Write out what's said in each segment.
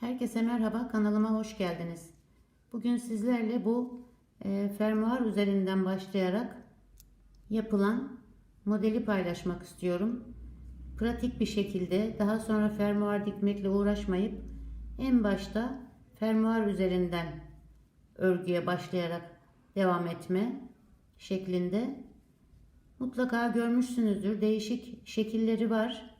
Herkese merhaba, kanalıma hoş geldiniz. Bugün sizlerle bu e, fermuar üzerinden başlayarak yapılan modeli paylaşmak istiyorum. Pratik bir şekilde daha sonra fermuar dikmekle uğraşmayıp en başta fermuar üzerinden örgüye başlayarak devam etme şeklinde mutlaka görmüşsünüzdür. Değişik şekilleri var.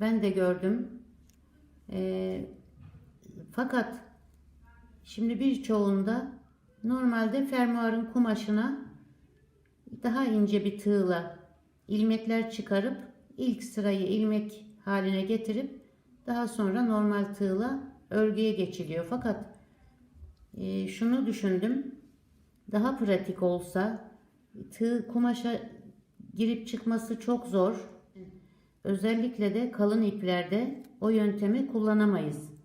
Ben de gördüm. Ee, fakat şimdi birçoğunda normalde fermuarın kumaşına daha ince bir tığla ilmekler çıkarıp ilk sırayı ilmek haline getirip daha sonra normal tığla örgüye geçiliyor. Fakat e, şunu düşündüm. Daha pratik olsa tığ kumaşa girip çıkması çok zor. Özellikle de kalın iplerde o yöntemi kullanamayız.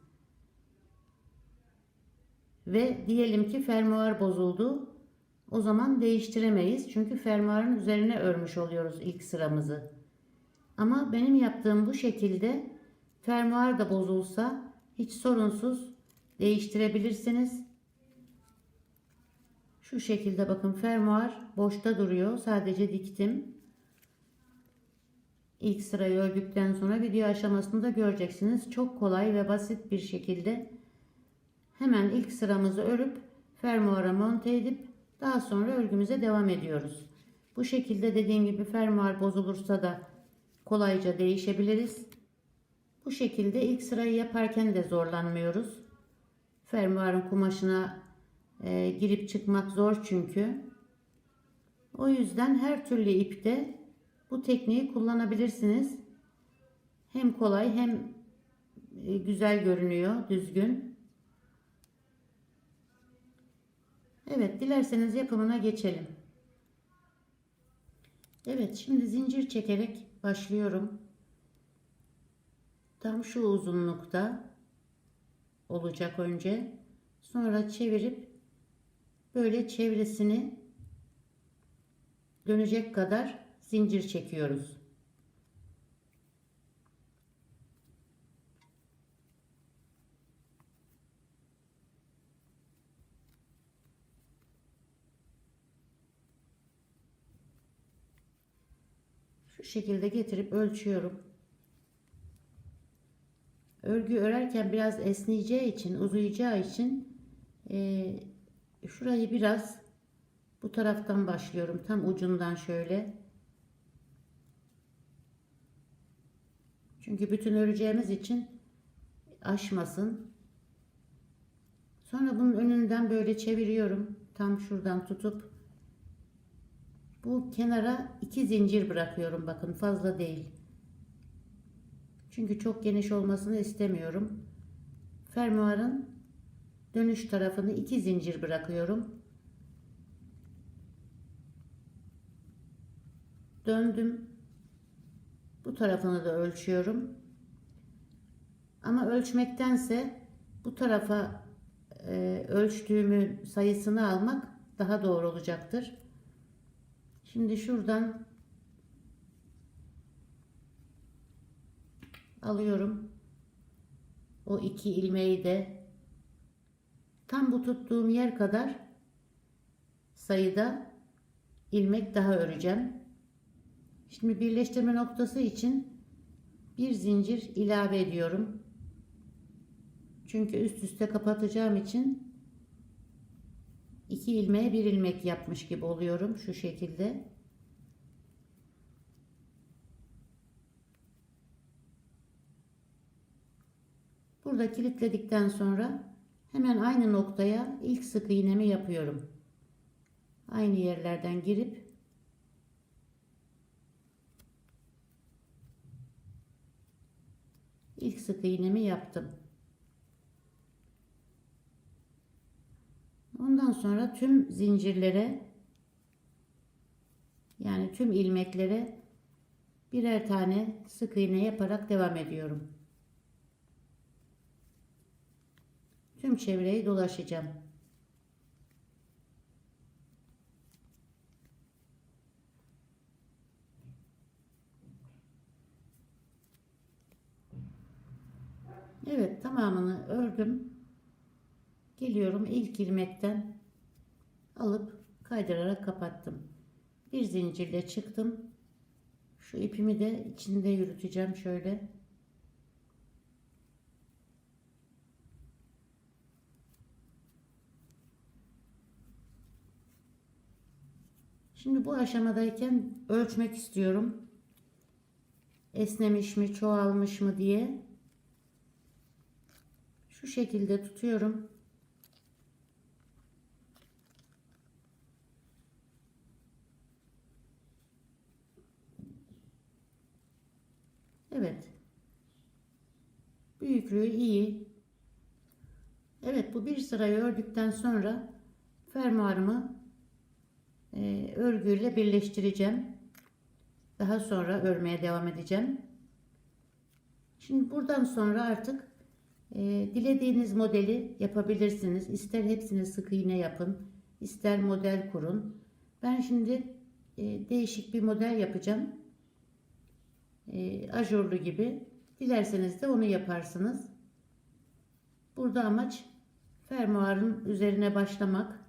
Ve diyelim ki fermuar bozuldu. O zaman değiştiremeyiz. Çünkü fermuarın üzerine örmüş oluyoruz ilk sıramızı. Ama benim yaptığım bu şekilde fermuar da bozulsa hiç sorunsuz değiştirebilirsiniz. Şu şekilde bakın fermuar boşta duruyor. Sadece diktim. İlk sırayı ördükten sonra video aşamasında göreceksiniz. Çok kolay ve basit bir şekilde hemen ilk sıramızı örüp fermuara monte edip daha sonra örgümüze devam ediyoruz. Bu şekilde dediğim gibi fermuar bozulursa da kolayca değişebiliriz. Bu şekilde ilk sırayı yaparken de zorlanmıyoruz. Fermuarın kumaşına e, girip çıkmak zor çünkü. O yüzden her türlü ipte bu tekniği kullanabilirsiniz. Hem kolay hem e, güzel görünüyor, düzgün. Evet, dilerseniz yapımına geçelim. Evet, şimdi zincir çekerek başlıyorum. Tam şu uzunlukta olacak önce. Sonra çevirip böyle çevresini dönecek kadar zincir çekiyoruz. Şekilde getirip ölçüyorum. Örgü örerken biraz esneyeceği için, uzayacağı için e, şurayı biraz bu taraftan başlıyorum. Tam ucundan şöyle. Çünkü bütün öreceğimiz için aşmasın. Sonra bunun önünden böyle çeviriyorum. Tam şuradan tutup bu kenara iki zincir bırakıyorum. Bakın fazla değil. Çünkü çok geniş olmasını istemiyorum. Fermuarın dönüş tarafını iki zincir bırakıyorum. Döndüm. Bu tarafını da ölçüyorum. Ama ölçmektense bu tarafa e, ölçtüğümü sayısını almak daha doğru olacaktır. Şimdi şuradan alıyorum. O iki ilmeği de tam bu tuttuğum yer kadar sayıda ilmek daha öreceğim. Şimdi birleştirme noktası için bir zincir ilave ediyorum. Çünkü üst üste kapatacağım için iki ilmeğe bir ilmek yapmış gibi oluyorum şu şekilde. Burada kilitledikten sonra hemen aynı noktaya ilk sık iğnemi yapıyorum. Aynı yerlerden girip ilk sık iğnemi yaptım. Ondan sonra tüm zincirlere yani tüm ilmeklere birer tane sık iğne yaparak devam ediyorum. Tüm çevreyi dolaşacağım. Evet tamamını ördüm. Geliyorum ilk ilmekten alıp kaydırarak kapattım. Bir zincirle çıktım. Şu ipimi de içinde yürüteceğim şöyle. Şimdi bu aşamadayken ölçmek istiyorum. Esnemiş mi, çoğalmış mı diye. Şu şekilde tutuyorum. Evet. Büyüklüğü iyi. Evet bu bir sırayı ördükten sonra fermuarımı e, örgüyle birleştireceğim. Daha sonra örmeye devam edeceğim. Şimdi buradan sonra artık e, dilediğiniz modeli yapabilirsiniz. İster hepsini sık iğne yapın, ister model kurun. Ben şimdi e, değişik bir model yapacağım. E, ajurlu gibi. Dilerseniz de onu yaparsınız. Burada amaç fermuarın üzerine başlamak.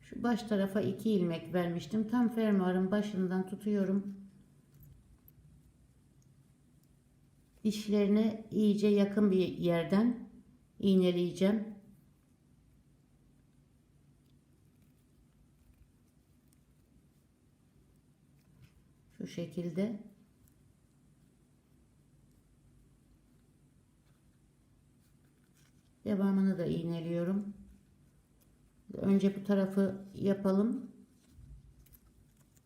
Şu baş tarafa iki ilmek vermiştim. Tam fermuarın başından tutuyorum. Dişlerine iyice yakın bir yerden iğneleyeceğim. Şu şekilde. Devamını da iğneliyorum. Önce bu tarafı yapalım.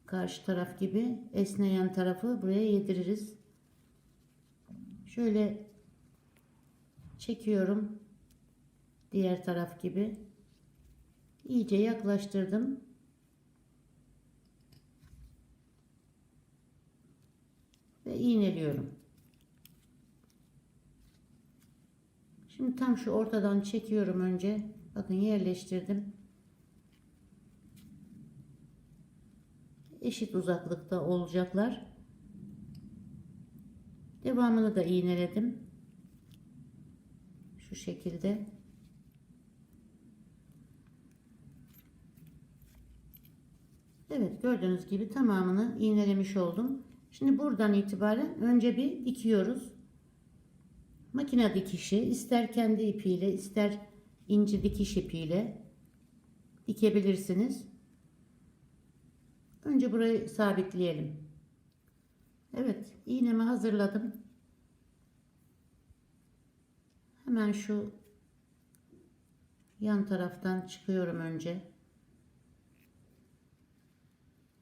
Karşı taraf gibi esneyen tarafı buraya yediririz. Şöyle çekiyorum. Diğer taraf gibi. İyice yaklaştırdım. Ve iğneliyorum. Şimdi tam şu ortadan çekiyorum önce. Bakın yerleştirdim. Eşit uzaklıkta olacaklar. Devamını da iğneledim. Şu şekilde. Evet gördüğünüz gibi tamamını iğnelemiş oldum. Şimdi buradan itibaren önce bir dikiyoruz. Makine dikişi ister kendi ipiyle ister ince dikiş ipiyle dikebilirsiniz. Önce burayı sabitleyelim. Evet iğnemi hazırladım. Hemen şu yan taraftan çıkıyorum önce.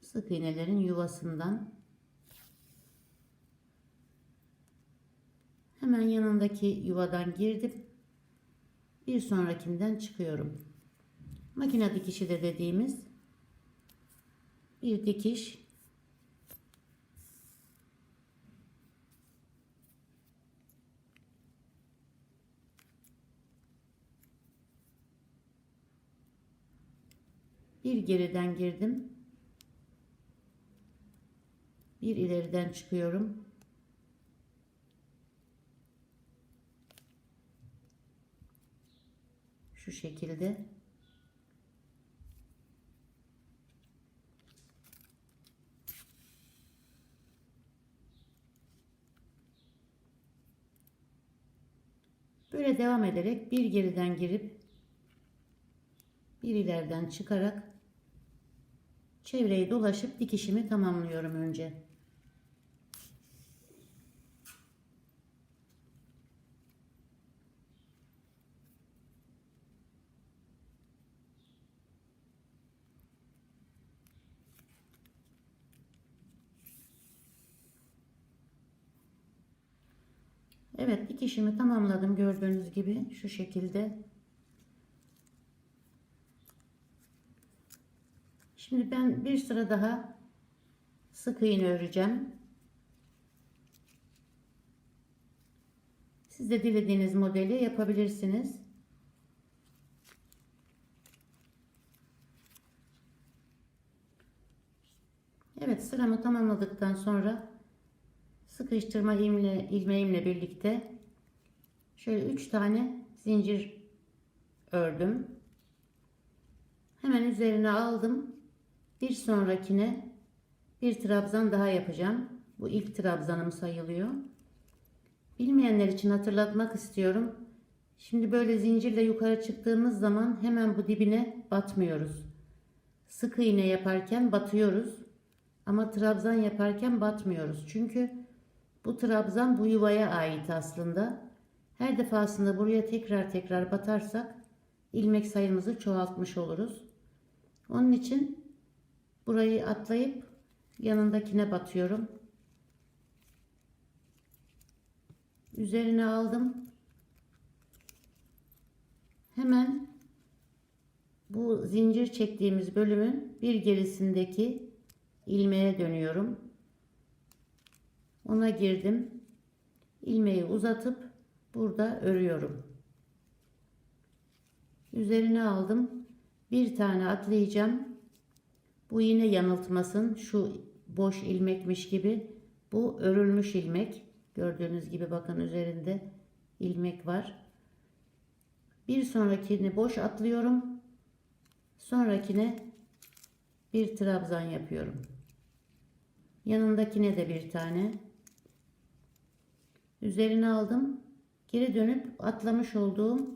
Sık iğnelerin yuvasından. Hemen yanındaki yuvadan girdim. Bir sonrakinden çıkıyorum. Makine dikişi de dediğimiz bir dikiş bir geriden girdim bir ileriden çıkıyorum şu şekilde Böyle devam ederek bir geriden girip bir ileriden çıkarak çevreyi dolaşıp dikişimi tamamlıyorum önce. Evet dikişimi tamamladım gördüğünüz gibi şu şekilde. Şimdi ben bir sıra daha sık iğne öreceğim. Siz de dilediğiniz modeli yapabilirsiniz. Evet sıramı tamamladıktan sonra sıkıştırma ilme, ilmeğimle birlikte Şöyle 3 tane zincir ördüm. Hemen üzerine aldım. Bir sonrakine bir trabzan daha yapacağım. Bu ilk trabzanım sayılıyor. Bilmeyenler için hatırlatmak istiyorum. Şimdi böyle zincirle yukarı çıktığımız zaman hemen bu dibine batmıyoruz. Sık iğne yaparken batıyoruz. Ama trabzan yaparken batmıyoruz. Çünkü bu trabzan bu yuvaya ait aslında. Her defasında buraya tekrar tekrar batarsak ilmek sayımızı çoğaltmış oluruz. Onun için burayı atlayıp yanındakine batıyorum. Üzerine aldım. Hemen bu zincir çektiğimiz bölümün bir gerisindeki ilmeğe dönüyorum. Ona girdim. ilmeği uzatıp burada örüyorum. Üzerine aldım. Bir tane atlayacağım. Bu yine yanıltmasın. Şu boş ilmekmiş gibi. Bu örülmüş ilmek. Gördüğünüz gibi bakın üzerinde ilmek var. Bir sonrakini boş atlıyorum. Sonrakine bir trabzan yapıyorum. Yanındakine de bir tane. Üzerine aldım. Geri dönüp atlamış olduğum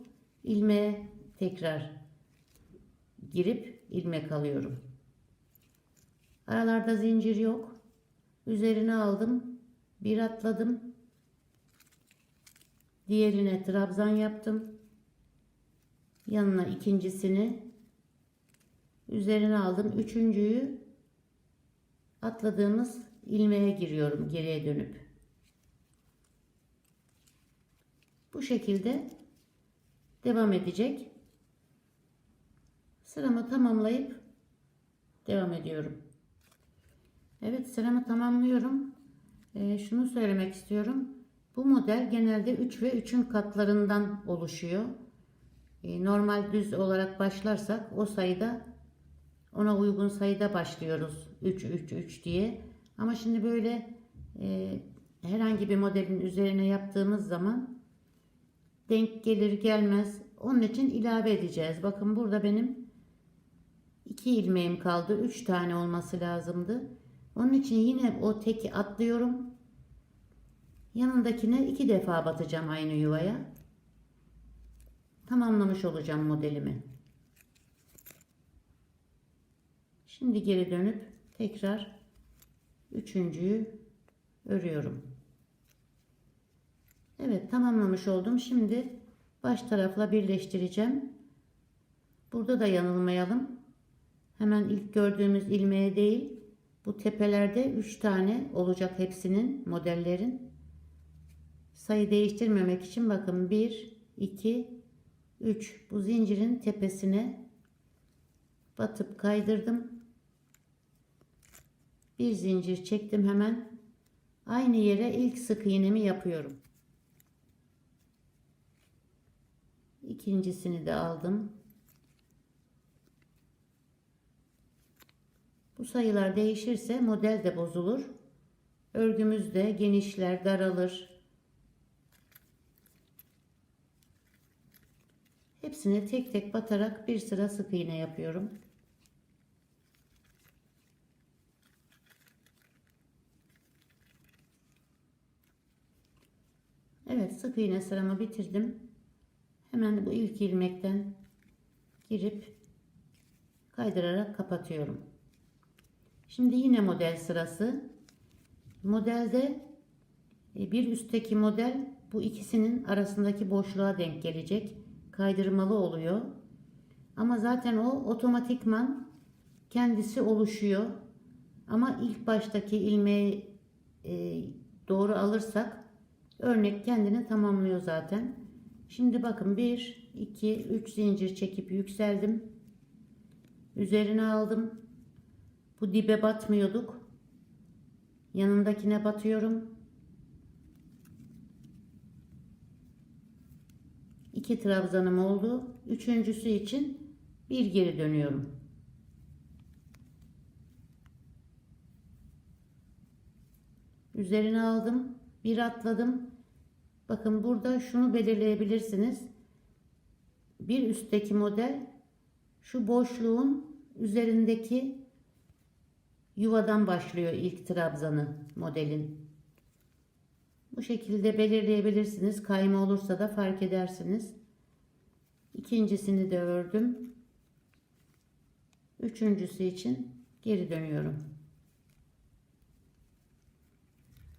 ilmeğe tekrar girip ilmek alıyorum. Aralarda zincir yok. Üzerine aldım. Bir atladım. Diğerine trabzan yaptım. Yanına ikincisini üzerine aldım. Üçüncüyü atladığımız ilmeğe giriyorum geriye dönüp. Bu şekilde devam edecek. Sıramı tamamlayıp devam ediyorum. Evet sıramı tamamlıyorum. Ee, şunu söylemek istiyorum. Bu model genelde 3 ve 3'ün katlarından oluşuyor. Ee, normal düz olarak başlarsak o sayıda ona uygun sayıda başlıyoruz. 3 3 3 diye. Ama şimdi böyle e, herhangi bir modelin üzerine yaptığımız zaman denk gelir gelmez. Onun için ilave edeceğiz. Bakın burada benim 2 ilmeğim kaldı. 3 tane olması lazımdı. Onun için yine o teki atlıyorum. Yanındakine iki defa batacağım aynı yuvaya. Tamamlamış olacağım modelimi. Şimdi geri dönüp tekrar üçüncüyü örüyorum. Evet tamamlamış oldum. Şimdi baş tarafla birleştireceğim. Burada da yanılmayalım. Hemen ilk gördüğümüz ilmeğe değil bu tepelerde 3 tane olacak hepsinin modellerin. Sayı değiştirmemek için bakın 1 2 3 bu zincirin tepesine batıp kaydırdım. Bir zincir çektim hemen. Aynı yere ilk sık iğnemi yapıyorum. İkincisini de aldım. Bu sayılar değişirse model de bozulur. Örgümüz de genişler, daralır. Hepsini tek tek batarak bir sıra sık iğne yapıyorum. Evet sık iğne sıramı bitirdim. Hemen bu ilk ilmekten girip kaydırarak kapatıyorum. Şimdi yine model sırası. Modelde e, bir üstteki model bu ikisinin arasındaki boşluğa denk gelecek. Kaydırmalı oluyor. Ama zaten o otomatikman kendisi oluşuyor. Ama ilk baştaki ilmeği e, doğru alırsak örnek kendini tamamlıyor zaten. Şimdi bakın 1, 2, 3 zincir çekip yükseldim. Üzerine aldım. Bu dibe batmıyorduk. Yanındakine batıyorum. İki trabzanım oldu. Üçüncüsü için bir geri dönüyorum. Üzerine aldım. Bir atladım. Bakın burada şunu belirleyebilirsiniz. Bir üstteki model şu boşluğun üzerindeki yuvadan başlıyor ilk trabzanı modelin. Bu şekilde belirleyebilirsiniz. Kayma olursa da fark edersiniz. İkincisini de ördüm. Üçüncüsü için geri dönüyorum.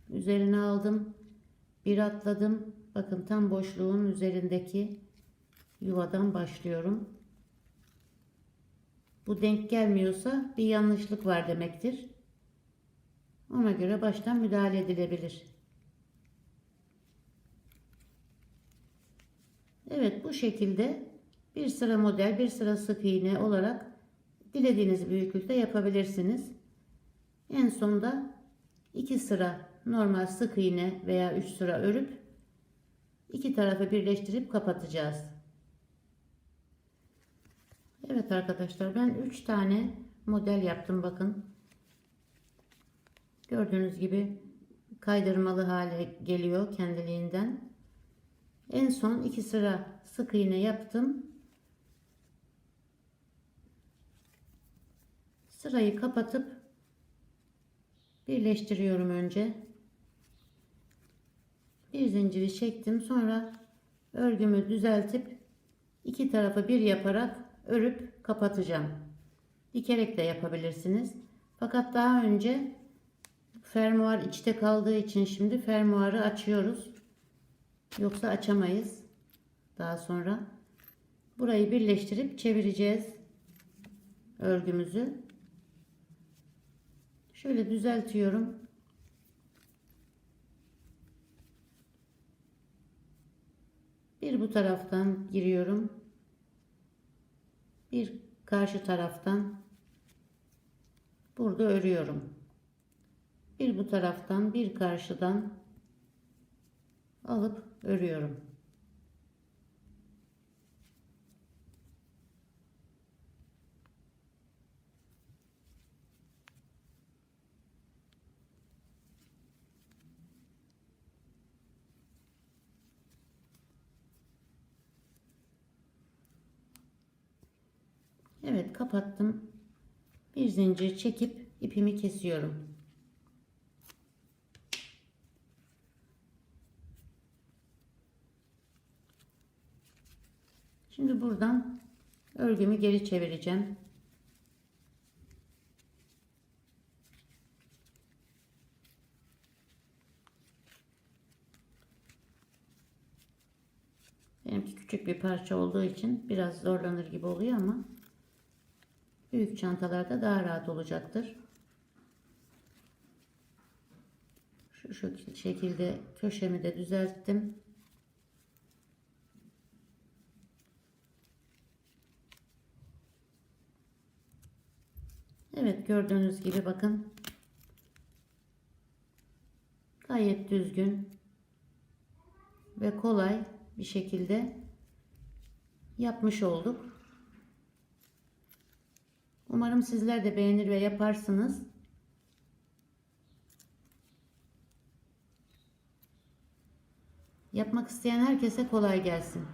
Üzerine aldım. Bir atladım. Bakın tam boşluğun üzerindeki yuvadan başlıyorum. Bu denk gelmiyorsa bir yanlışlık var demektir. Ona göre baştan müdahale edilebilir. Evet bu şekilde bir sıra model bir sıra sık iğne olarak dilediğiniz büyüklükte yapabilirsiniz. En sonda iki sıra normal sık iğne veya üç sıra örüp iki tarafı birleştirip kapatacağız. Evet arkadaşlar ben 3 tane model yaptım bakın. Gördüğünüz gibi kaydırmalı hale geliyor kendiliğinden. En son iki sıra sık iğne yaptım. Sırayı kapatıp birleştiriyorum önce. Bir zinciri çektim. Sonra örgümü düzeltip iki tarafı bir yaparak örüp kapatacağım. Dikerek de yapabilirsiniz. Fakat daha önce fermuar içte kaldığı için şimdi fermuarı açıyoruz. Yoksa açamayız. Daha sonra burayı birleştirip çevireceğiz örgümüzü. Şöyle düzeltiyorum. Bir bu taraftan giriyorum. Bir karşı taraftan burada örüyorum. Bir bu taraftan bir karşıdan alıp örüyorum. Evet kapattım. Bir zincir çekip ipimi kesiyorum. Şimdi buradan örgümü geri çevireceğim. Benimki küçük bir parça olduğu için biraz zorlanır gibi oluyor ama büyük çantalarda daha rahat olacaktır. Şu, şu şekilde köşemi de düzelttim. Evet gördüğünüz gibi bakın. Gayet düzgün ve kolay bir şekilde yapmış olduk. Umarım sizler de beğenir ve yaparsınız. Yapmak isteyen herkese kolay gelsin.